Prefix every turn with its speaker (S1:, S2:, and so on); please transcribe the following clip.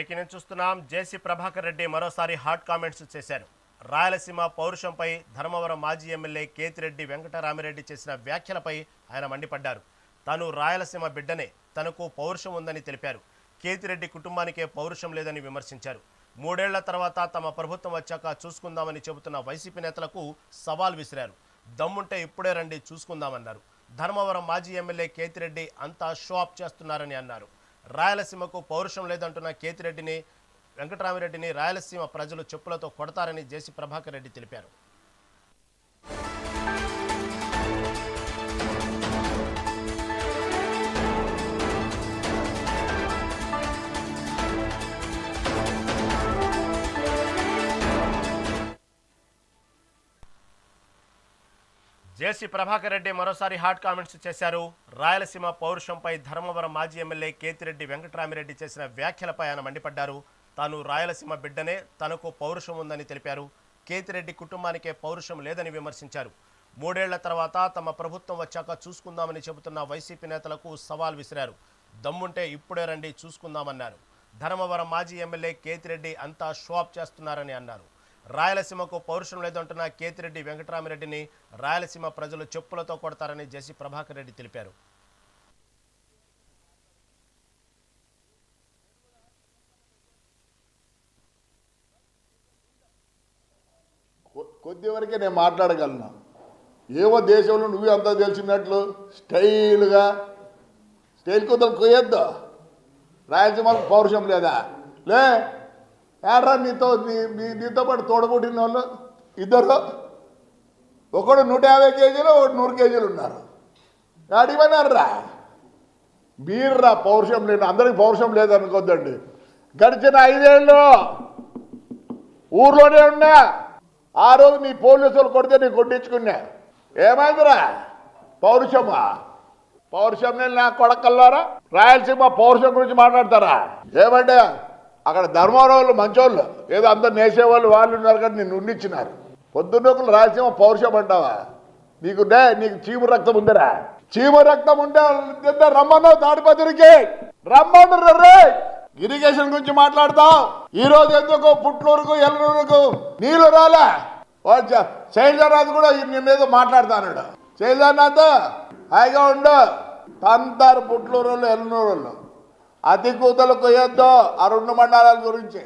S1: Breaking news చూస్తున్నాం. JC Prabhakar Reddy మరోసారి hot comments చేశారు. రాయలసీమ పౌరుషంపై ధర్మవరం మాజీ ఎమ్మెల్యే కేతిరెడ్డి వెంకటరామిరెడ్డి చేసిన వ్యాఖ్యలపై ఆయన మండిపడ్డారు. తాను రాయలసీమ బిడ్డనే తనకు పౌరుషం ఉందని తెలిపారు. కేతిరెడ్డి కుటుంబానికే పౌరుషం లేదని విమర్శించారు. మూడేళ్ళ తర్వాత తమ ప్రభుత్వం వచ్చాక చూసుకుందామని చెబుతున్న వైసీపీ నేతలకు సవాల్ విసిరారు. దమ్ముంటే ఇప్పుడే రండి చూసుకుందామన్నారు. ధర్మవరం మాజీ ఎమ్మెల్యే కేతిరెడ్డి అంతా షో ఆఫ్ చేస్తున్నారని అన్నారు. రాయలసీమకు పౌరుషం లేదంటున్న కేతిరెడ్డిని వెంకటరామిరెడ్డిని రాయలసీమ ప్రజలు చెప్పులతో కొడతారని జేసీ ప్రభాకర్ రెడ్డి తెలిపారు. జేసీ ప్రభాకర్ రెడ్డి మరోసారి హాట్ కామెంట్స్ చేశారు. రాయలసీమ పౌరుషంపై ధర్మవరం మాజీ ఎమ్మెల్యే కేతిరెడ్డి వెంకటరామిరెడ్డి చేసిన వ్యాఖ్యలపై ఆయన మండిపడ్డారు. తాను రాయలసీమ బిడ్డనే తనకు పౌరుషం ఉందని తెలిపారు. కేతిరెడ్డి కుటుంబానికే పౌరుషం లేదని విమర్శించారు. మూడేళ్ళ తర్వాత తమ ప్రభుత్వం వచ్చాక చూసుకుందామని చెబుతున్న వైసీపీ నేతలకు సవాల్ విసిరారు. దమ్ముంటే ఇప్పుడే రండి చూసుకుందామన్నారు. ధర్మవరం మాజీ ఎమ్మెల్యే కేతిరెడ్డి అంతా షో చేస్తున్నారని అన్నారు. రాయలసీమకు పౌరుషం లేదంటున్న కేతిరెడ్డి వెంకటరామిరెడ్డిని రాయలసీమ ప్రజలు చెప్పులతో కొడతారని జేసీ ప్రభాకర్ రెడ్డి తెలిపారు.
S2: కొద్ది వరకే నేను మాట్లాడగలను. ఏవో దేశంలో నువ్వే అంతా తెలిసినట్లు స్టైల్గా స్టైల్ కొద్దిగా కొయ్యొద్దు. రాయలసీమకు పౌరుషం లేదా? లే ఏడ్రా నీతో నీ నీ- నీతో పాటు తోడబుట్టిన వాళ్ళు? ఇద్దరు? ఒకడు నూట యాభై కేజీలు ఒకటి నూరు కేజీలు ఉన్నారు. అడిగిపోయినారా మీర్రా పౌరుషం లేదు అందరికి పౌరుషం లేదనుకోద్దండి. గడిచిన ఐదేళ్ళు ఊర్లోనే ఉన్నా. ఆ రోజు మీ పోలీసులు కొడితే నేను కొట్టించుకున్నా. ఏమైందిరా? పౌరుషమా? పౌరుషం నేను నా కొడకల్లారా? రాయలసీమ పౌరుషం గురించి మాట్లాడతారా? ఏమంటే అక్కడ ధర్మవరం వాళ్ళు మంచోళ్ళు. ఏదో అందరు నేసేవాళ్ళు వాళ్ళు ఉన్నారు కానీ నిన్ను ఉండిచ్చినారు. పొద్దున్నొకలు రాయలసీమ పౌరుషం అంటావా? నీకు డే నీకు చీము రక్తం ఉందిరా. చీము రక్తం ఉంటే రమ్మను రమ్మన్నావు తాడిపత్రికి. రమ్మన్నారు రే ఇరిగేషన్ గురించి మాట్లాడతాం ఈ రోజు ఎందుకు పుట్లూరుకు ఎల్లూరుకు నీళ్ళు రాలే? వాడు చ- కూడా నిన్నేదో మాట్లాడతాడు శైలజనాథ్ హాయిగా ఉండు. తంతారు పుట్లూరు వాళ్ళు ఎల్లూరు వాళ్ళు అతి కూతలు కొయ్యొద్దు ఆ రెండు మండలాల గురించి.